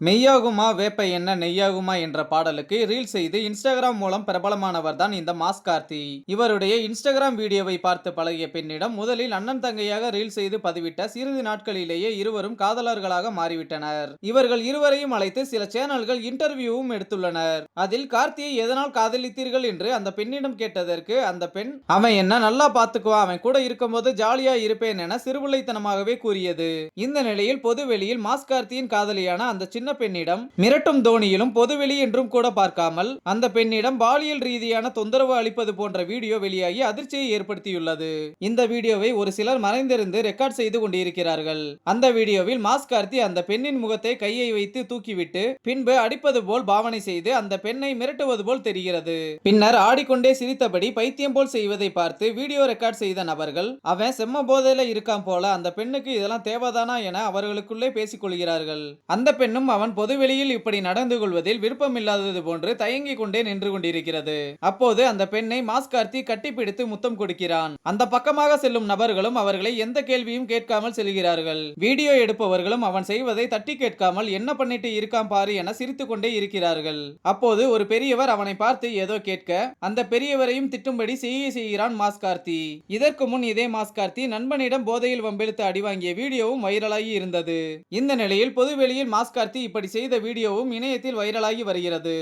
மெய்யாகுமா வேப்ப என்ன நெய்யாகுமா என்ற பாடலுக்கு ரீல் செய்து இன்ஸ்டாகிராம் மூலம் பிரபலமானவர் தான் இந்த மாஸ் கார்த்தி. இவருடைய இன்ஸ்டாகிராம் வீடியோவை பார்த்து பழகிய பெண்ணிடம் முதலில் அண்ணன் தங்கையாக ரீல் செய்து பதிவிட்ட சிறிது நாட்களிலேயே இருவரும் காதலர்களாக மாறிவிட்டனர். இவர்கள் இருவரையும் அழைத்து சில சேனல்கள் இன்டர்வியூவும் எடுத்துள்ளனர். அதில் கார்த்தியை எதனால் காதலித்தீர்கள் என்று அந்த பெண்ணிடம் கேட்டதற்கு அந்த பெண் அவன் என்ன நல்லா பார்த்துக்குவான் அவன் கூட இருக்கும்போது ஜாலியா இருப்பேன் என சிறுபிள்ளைத்தனமாகவே கூறியது. இந்த நிலையில் பொதுவெளியில் மாஸ் கார்த்தியின் காதலியான அந்த சின்ன சின்ன பெண்ணிடம் மிரட்டும் தோனியிலும் பொதுவெளி என்றும் கூட பார்க்காமல் அந்த பெண்ணிடம் பாலியல் ரீதியான தொந்தரவு அளிப்பது போன்ற வீடியோ வெளியாகி அதிர்ச்சியை ஏற்படுத்தியுள்ளது. இந்த வீடியோவை ஒரு சிலர் மறைந்திருந்து ரெக்கார்ட் செய்து கொண்டிருக்கிறார்கள். அந்த வீடியோவில் மாஸ் கார்த்தி அந்த பெண்ணின் முகத்தை கையை வைத்து தூக்கிவிட்டு பின்பு அடிப்பது போல் பாவனை செய்து அந்த பெண்ணை மிரட்டுவது போல் தெரிகிறது. பின்னர் ஆடிக்கொண்டே சிரித்தபடி பைத்தியம் போல் செய்வதை பார்த்து வீடியோ ரெக்கார்ட் செய்த நபர்கள் அவன் செம்ம போதையில இருக்கான் போல அந்த பெண்ணுக்கு இதெல்லாம் தேவைதானா என அவர்களுக்குள்ளே பேசிக்கொள்கிறார்கள். அந்த பெண்ணும் அவன் பொதுவெளியில் இப்படி நடந்து கொள்வதில் விருப்பமில்லாதது போன்று தயங்கிக் கொண்டே நின்று கொண்டிருக்கிறது. அப்போது அந்த பெண்ணை மாஸ் கார்த்தி கட்டிப்பிடித்து முத்தம் கொடுக்கிறான். அந்த பக்கமாக செல்லும் நபர்களும் அவர்களை எந்த கேள்வியும் கேட்காமல் செல்கிறார்கள். வீடியோ எடுப்பவர்களும் அவன் செய்வதை தட்டி கேட்காமல் என்ன பண்ணிட்டு இருக்கான் பாரு என சிரித்துக் கொண்டே இருக்கிறார்கள். அப்போது ஒரு பெரியவர் அவனை பார்த்து ஏதோ கேட்க அந்த பெரியவரையும் திட்டும்படி செய்ய செய்கிறான் மாஸ்கார்த்தி இதற்கு முன் இதே மாஸ்கார்த்தி நண்பனிடம் போதையில் வம்பெழுத்து அடிவாங்கிய வீடியோவும் வைரலாகி இருந்தது. இந்த நிலையில் பொதுவெளியில் மாஸ்கார்த்தி இப்படி செய்த வீடியோவும் இணையத்தில் வைரலாகி வருகிறது.